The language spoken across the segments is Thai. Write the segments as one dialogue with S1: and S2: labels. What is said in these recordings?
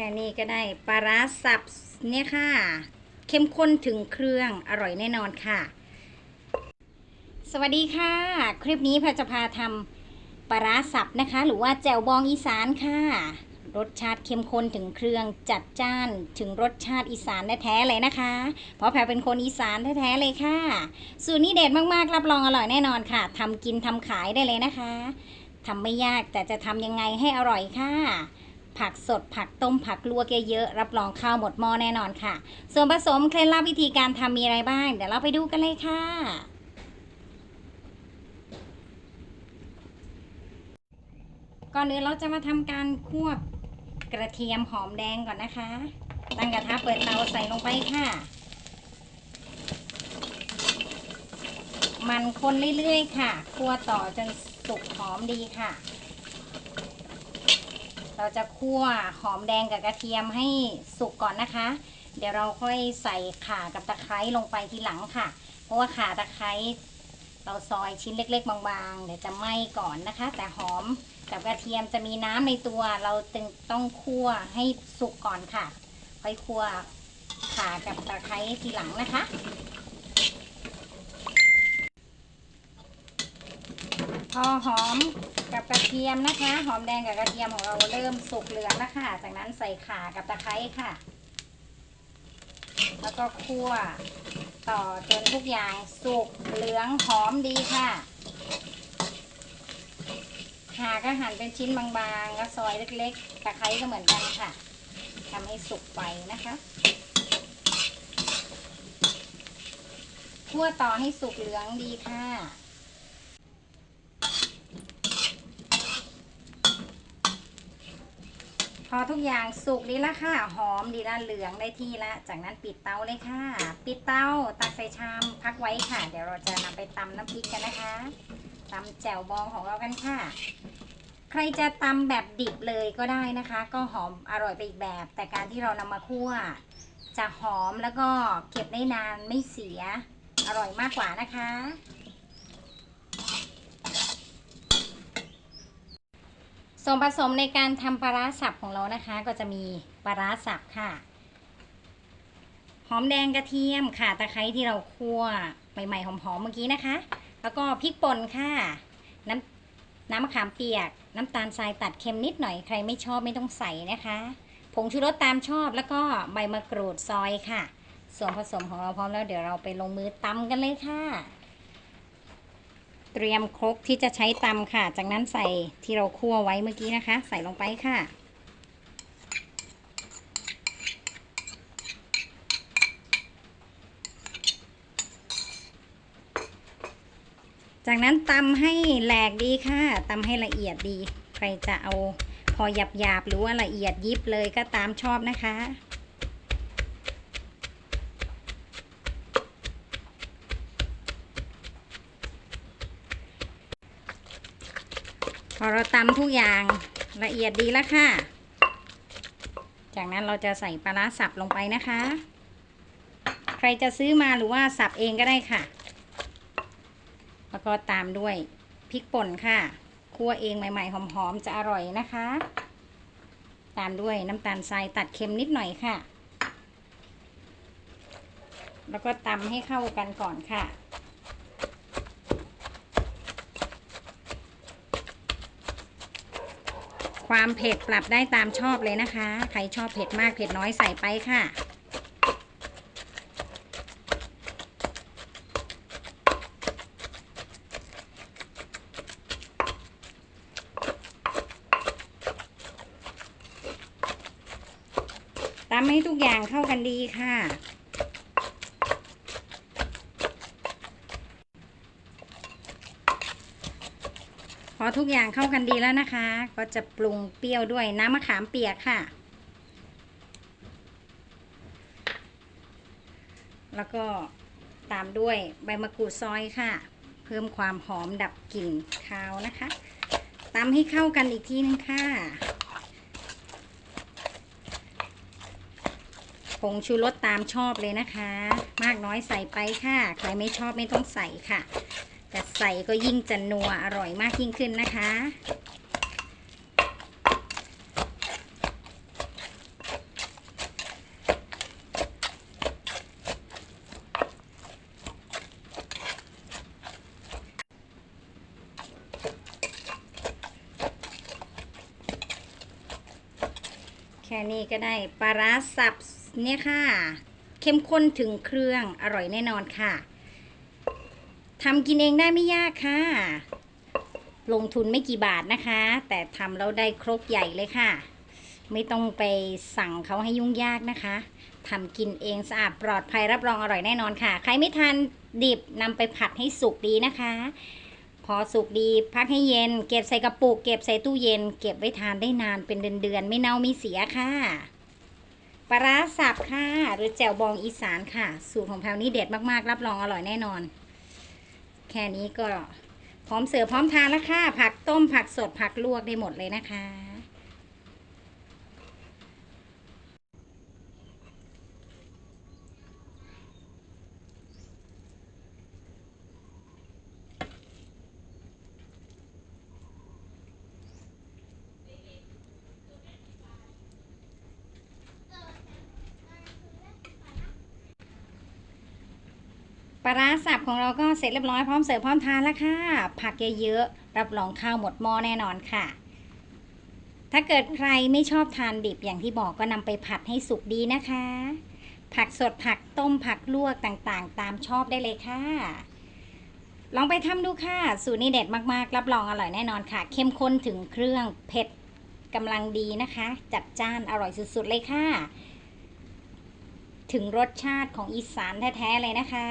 S1: ค่นี้ก็ได้ปลาร้าสับเนี่ยค่ะ เข้มข้นถึงเครื่องอร่อยแน่นอนค่ะ สวัสดีค่ะ คลิปนี้พรจะพาทำปลาร้าสับนะคะ หรือว่าแจ่วบองอีสานค่ะ รสชาติเข้มข้นถึงเครื่องจัดจ้านถึงรสชาติอีสานแท้ๆเลยนะคะ เพราะแพรเป็นคนอีสานแท้ๆเลยค่ะ สูตรนี้เด็ดมากๆ รับรองอร่อยแน่นอนค่ะทำกินทำขายได้เลยนะคะทำไม่ยากแต่จะทำยังไงให้อร่อยค่ะ ผักสด ผักต้มผักลวกเยอะๆรับรองข้าวหมดหม้อแน่นอนค่ะ ส่วนผสมเคล็ดลับวิธีการทำมีอะไรบ้าง เดี๋ยวเราไปดูกันเลยค่ะก่อนอื่นเราจะมาทำการคั่วกระเทียมหอมแดงก่อนนะคะ ตั้งกระทะเปิดเตาใส่ลงไปค่ะ มันคนเรื่อยๆค่ะ คั่วต่อจนสุกหอมดีค่ะ เราจะคั่วหอมแดงกับกระเทียมให้สุกก่อนนะคะ เดี๋ยวเราค่อยใส่ข่ากับตะไคร้ลงไปทีหลังค่ะ เพราะว่าข่าตะไคร้เราซอยชิ้นเล็ก ๆ บางๆ เดี๋ยวจะไหม้ก่อนนะคะ แต่หอมกับกระเทียมจะมีน้ำในตัว เราตึงต้องคั่วให้สุกก่อนค่ะ ค่อยคั่วข่ากับตะไคร้ทีหลังนะคะ พอหอมกับกระเทียมนะคะ หอมแดงกับกระเทียมของเราเริ่มสุกเหลืองแล้วค่ะ จากนั้นใส่ข่ากับตะไคร้ค่ะ แล้วก็คั่วต่อจนทุกอย่างสุกเหลืองหอมดีค่ะข่าก็หั่นเป็นชิ้นบางๆ แล้วซอยเล็กๆ ตะไคร้ก็เหมือนกันค่ะทำให้สุกไปนะคะคั่วต่อให้สุกเหลืองดีค่ะ พอทุกอย่างสุกดีแล้วค่ะ หอมดีแล้วเหลืองได้ที่แล้วจากนั้นปิดเตาเลยค่ะ ปิดเตาตักใส่ชามพักไว้ค่ะ เดี๋ยวเราจะนำไปตำน้ำพริกกันนะคะตำแจ่วบองของเรากันค่ะ ใครจะตำแบบดิบเลยก็ได้นะคะ ก็หอมอร่อยไปอีกแบบ แต่การที่เรานำมาคั่ว จะหอมแล้วก็เก็บได้นานไม่เสีย อร่อยมากกว่านะคะ ส่วนผสมในการทำปลาร้าสับของเรานะคะ ก็จะมีปลาร้าสับค่ะ หอมแดงกระเทียมค่ะ ตะไคร้ที่เราคั่วใหม่ๆหอมๆเมื่อกี้นะคะ แล้วก็พริกป่นค่ะ น้ำน้ำมะขามเปียก น้ำตาลทรายตัดเค็มนิดหน่อย ใครไม่ชอบไม่ต้องใส่นะคะ ผงชูรสตามชอบแล้วก็ใบมะกรูดซอยค่ะ ส่วนผสมของเราพร้อมแล้วเดี๋ยวเราไปลงมือตำกันเลยค่ะ เตรียมครกที่จะใช้ตำค่ะ จากนั้นใส่ที่เราคั่วไว้เมื่อกี้นะคะ ใส่ลงไปค่ะ จากนั้นตำให้แหลกดีค่ะตำให้ละเอียดดี ใครจะเอาพอหยาบหยาบๆหรือว่าละเอียดยิบเลยก็ตามชอบนะคะ พอเราตำทุกอย่างละเอียดดีแล้วค่ะ จากนั้นเราจะใส่ปลาร้าสับลงไปนะคะ ใครจะซื้อมาหรือว่าสับเองก็ได้ค่ะ แล้วก็ตามด้วยพริกป่นค่ะคั่วเองใหม่ ๆ หอมๆจะอร่อยนะคะ ตามด้วยน้ำตาลทรายตัดเค็มนิดหน่อยค่ะ แล้วก็ตำให้เข้ากันก่อนค่ะ ความเผ็ดปรับได้ตามชอบเลยนะคะ ใครชอบเผ็ดมากเผ็ดน้อยใส่ไปค่ะตำให้ทุกอย่างเข้ากันดีค่ะ พอทุกอย่างเข้ากันดีแล้วนะคะ ก็จะปรุงเปรี้ยวด้วยน้ำมะขามเปียกค่ะ แล้วก็ตามด้วยใบมะกรูดซอยค่ะ เพิ่มความหอมดับกลิ่นคาวนะคะตำให้เข้ากันอีกทีนึงค่ะผงชูรสตามชอบเลยนะคะ มากน้อยใส่ไปค่ะ ใครไม่ชอบไม่ต้องใส่ค่ะ แต่ใส่ก็ยิ่งจะนัวอร่อยมากยิ่งขึ้นนะคะ แค่นี้ก็ได้ปลาร้าสับเนี่ยค่ะ เข้มข้นถึงเครื่องอร่อยแน่นอนค่ะ ทำกินเองได้ไม่ยากค่ะ ลงทุนไม่กี่บาทนะคะ แต่ทำแล้วได้ครกใหญ่เลยค่ะ ไม่ต้องไปสั่งเขาให้ยุ่งยากนะคะทำกินเองสะอาดปลอดภัยรับรองอร่อยแน่นอนค่ะ ใครไม่ทานดิบนำไปผัดให้สุกดีนะคะ พอสุกดีพักให้เย็น เก็บใส่กระปุกเก็บใส่ตู้เย็น เก็บไว้ทานได้นานเป็นเดือนๆไม่เน่าไม่เสียค่ะปลาร้าสับค่ะ หรือแจ่วบองอีสานค่ะ สูตรของแพลวนี่เด็ดมากๆ รับรองอร่อยแน่นอน แค่นี้ก็พร้อมเสิร์ฟพร้อมทานแล้วค่ะ ผักต้มผักสดผักลวกได้หมดเลยนะคะ ร้าสับของเราก็เสร็จเรียบร้อยพร้อมเสิร์ฟพร้อมทานแล้วค่ะ ผักเยอะๆ รับรองข้าวหมดหม้อแน่นอนค่ะ ถ้าเกิดใครไม่ชอบทานดิบอย่างที่บอกก็นำไปผัดให้สุกดีนะคะ ผักสดผักต้มผักลวกต่างๆ ตามชอบได้เลยค่ะ ลองไปทำดูค่ะ สูตรนี้เด็ดมากๆ รับรองอร่อยแน่นอนค่ะ เข้มข้นถึงเครื่องเผ็ดกำลังดีนะคะ จัดจ้านอร่อยสุดๆเลยค่ะถึงรสชาติของอีสานแท้ ๆ เลยนะคะ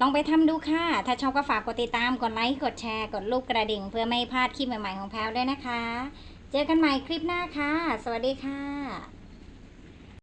S1: ลองไปทำดูค่ะ ถ้าชอบก็ฝากกดติดตาม กดไลค์ กดแชร์ กดรูปกระดิ่ง เพื่อไม่พลาดคลิปใหม่ๆของแพลวด้วยนะคะ เจอกันใหม่คลิปหน้าค่ะ สวัสดีค่ะ